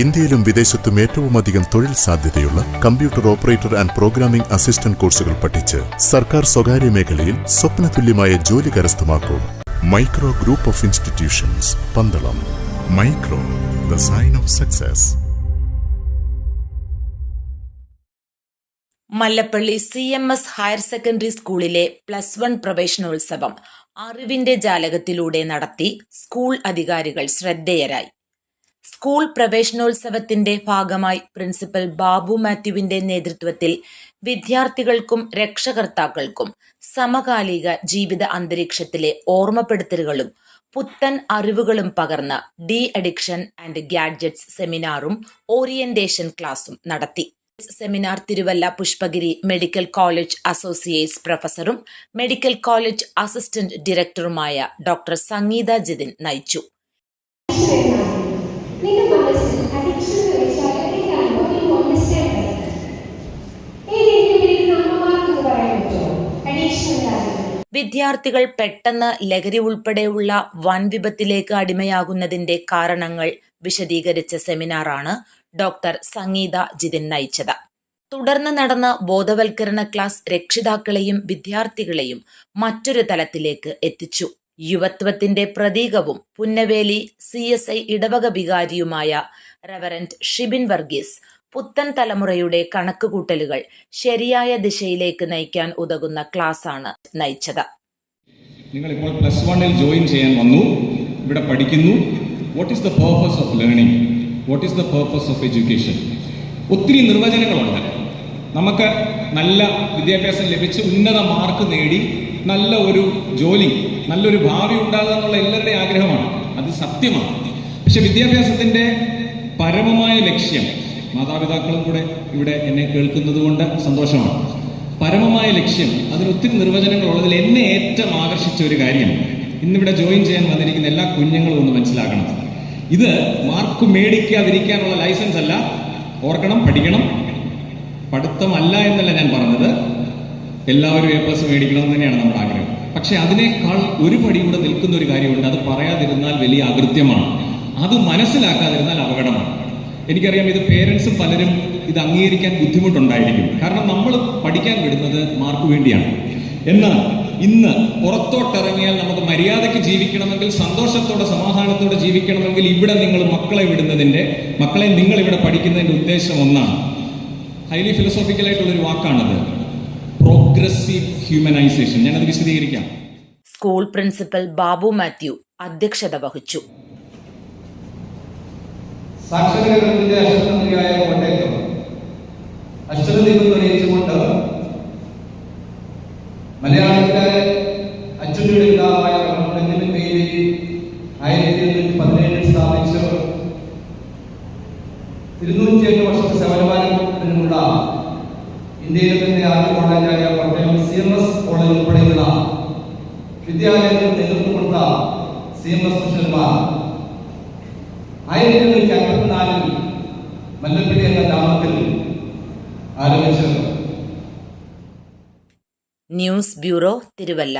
ഇന്ത്യയിലും വിദേശത്തും ഏറ്റവും അധികം തൊഴിൽ സാധ്യതയുള്ള computer operator and programming assistant കോഴ്സുകൾ പഠിച്ച് സർക്കാർ സ്വകാര്യ മേഖലയിൽ സ്വപ്നതുല്യമായ ജോലി കരസ്ഥമാക്കൂ. Micro group of institutions Pandalam. Micro the sign of success. Mallappally C M S higher secondary സ്കൂളിലെ പ്ലസ് വൺ പ്രവേശനോത്സവം അറിവിന്റെ ജാലകത്തിലൂടെ നടത്തി സ്കൂൾ അധികാരികൾ ശ്രദ്ധേയരായി. സ്കൂൾ പ്രവേശനോത്സവത്തിന്റെ ഭാഗമായി പ്രിൻസിപ്പൽ ബാബു മാത്യുവിന്റെ നേതൃത്വത്തിൽ വിദ്യാർത്ഥികൾക്കും രക്ഷകർത്താക്കൾക്കും സമകാലിക ജീവിത അന്തരീക്ഷത്തിലെ ഓർമ്മപ്പെടുത്തലുകളും പുത്തൻ അറിവുകളും പകർന്ന ഡി അഡിക്ഷൻ ആൻഡ് ഗാഡ്ജറ്റ്സ് സെമിനാറും ഓറിയന്റേഷൻ ക്ലാസും നടത്തി. Seminar Thiruvalla Pushpagiri medical college associates പ്രൊഫസറും medical college assistant ഡയറക്ടറുമായ ഡോക്ടർ സംഗീത ജിതിൻ നയിച്ചു. വിദ്യാർത്ഥികൾ പെട്ടെന്ന് ലഹരി ഉൾപ്പെടെയുള്ള വൻ വിപത്തിലേക്ക് അടിമയാകുന്നതിന്റെ കാരണങ്ങൾ വിശദീകരിച്ച സെമിനാറാണ് ഡോക്ടർ സംഗീത ജിതിൻ നയിച്ചത്. തുടർന്ന് നടന്ന ബോധവൽക്കരണ ക്ലാസ് രക്ഷിതാക്കളെയും വിദ്യാർത്ഥികളെയും മറ്റൊരു തലത്തിലേക്ക് എത്തിച്ചു. യുവത്വത്തിന്റെ പ്രതീകവും പുന്നവേലി സി എസ് ഐ ഇടവക വികാരിയുമായ റവറന്റ് ഷിബിൻ വർഗീസ് പുത്തൻ തലമുറയുടെ കണക്കുകൂട്ടലുകൾ ശരിയായ ദിശയിലേക്ക് നയിക്കാൻ ഉതകുന്ന ക്ലാസ്സാണ് നയിച്ചത്. നിങ്ങളിപ്പോൾ പ്ലസ് വണ്ണിൽ ജോയിൻ ചെയ്യാൻ വന്നു ഇവിടെ പഠിക്കുന്നു. What is the purpose of learning what is the purpose of education ഒത്തിരി നിർവചനങ്ങളുണ്ട്. നമുക്ക് നല്ല വിദ്യാഭ്യാസം ലഭിച്ച് ഉന്നത മാർക്ക് നേടി നല്ല ഒരു ജോലി നല്ലൊരു ഭാവി ഉണ്ടാകുക എന്നുള്ള എല്ലാവരുടെയും ആഗ്രഹമാണ്. അത് സത്യമാണ്. പക്ഷെ വിദ്യാഭ്യാസത്തിന്റെ പരമമായ ലക്ഷ്യം മാതാപിതാക്കളും കൂടെ ഇവിടെ എന്നെ കേൾക്കുന്നത് കൊണ്ട് സന്തോഷമാണ്. പരമമായ ലക്ഷ്യം അതിന് ഒത്തിരി നിർവചനങ്ങളുള്ളതിൽ എന്നെ ഏറ്റവും ആകർഷിച്ച ഒരു കാര്യം ഇന്നിവിടെ ജോയിൻ ചെയ്യാൻ വന്നിരിക്കുന്ന എല്ലാ കുഞ്ഞുങ്ങളും ഒന്ന് മനസ്സിലാക്കണം. ഇത് മാർക്ക് മേടിക്കാതിരിക്കാനുള്ള ലൈസൻസ് അല്ല ഓർക്കണം പഠിക്കണം. പഠിത്തമല്ല എന്നല്ല ഞാൻ പറഞ്ഞത്. എല്ലാവരും എ പ്ലസ് മേടിക്കണം തന്നെയാണ് നമ്മുടെ ആഗ്രഹം. പക്ഷെ അതിനേക്കാൾ ഒരു പടി കൂടെ നിൽക്കുന്ന ഒരു കാര്യമുണ്ട്. അത് പറയാതിരുന്നാൽ വലിയ അകൃത്യമാണ്. അത് മനസ്സിലാക്കാതിരുന്നാൽ അപകടമാണ്. എനിക്കറിയാം ഇത് പേരൻസും പലരും ഇത് അംഗീകരിക്കാൻ ബുദ്ധിമുട്ടുണ്ടായിരിക്കും. കാരണം നമ്മൾ പഠിക്കാൻ വിടുന്നത് മാർക്ക് വേണ്ടിയാണ്. എന്നാൽ ഇന്ന് പുറത്തോട്ടിറങ്ങിയാൽ നമുക്ക് മര്യാദയ്ക്ക് ജീവിക്കണമെങ്കിൽ സന്തോഷത്തോടെ സമാധാനത്തോടെ ജീവിക്കണമെങ്കിൽ ഇവിടെ നിങ്ങൾ മക്കളെ വിടുന്നതിന്റെ മക്കളെ നിങ്ങൾ ഇവിടെ പഠിക്കുന്നതിന്റെ ഉദ്ദേശം ഒന്നാണ്. ഹൈലി ഫിലോസോഫിക്കൽ ആയിട്ടുള്ള ഒരു വാക്കാണത്. പ്രോഗ്രസീവ് ഹ്യൂമനൈസേഷൻ ഞാനത് വിശദീകരിക്കാം. സ്കൂൾ പ്രിൻസിപ്പൽ ബാബു മാത്യു അധ്യക്ഷത വഹിച്ചു. സാക്ഷരകരണത്തിന്റെ അക്ഷരമന്ത്രിയായ കോട്ടയത്ത് അക്ഷരദീപം തെളിയിച്ചുകൊണ്ട് മലയാളത്തിലെ അച്ചുടിയുടെ പിതാവായ ബെഞ്ചമിൻ ബെയ്ലി ആയിരത്തി എണ്ണൂറ്റി പതിനേഴിൽ സ്ഥാപിച്ചു എസ് വിദ്യാലയങ്ങൾ നേതൃത്വം കൊടുത്ത സി എം എസ് മിഷന്മാർ ആയിരത്തി എണ്ണൂറ്റി അമ്പത്തിനാലിൽ എന്ന ഗ്രാമത്തിൽ ആരംഭിച്ചത് ന്യൂസ് ബ്യൂറോ തിരുവല്ല.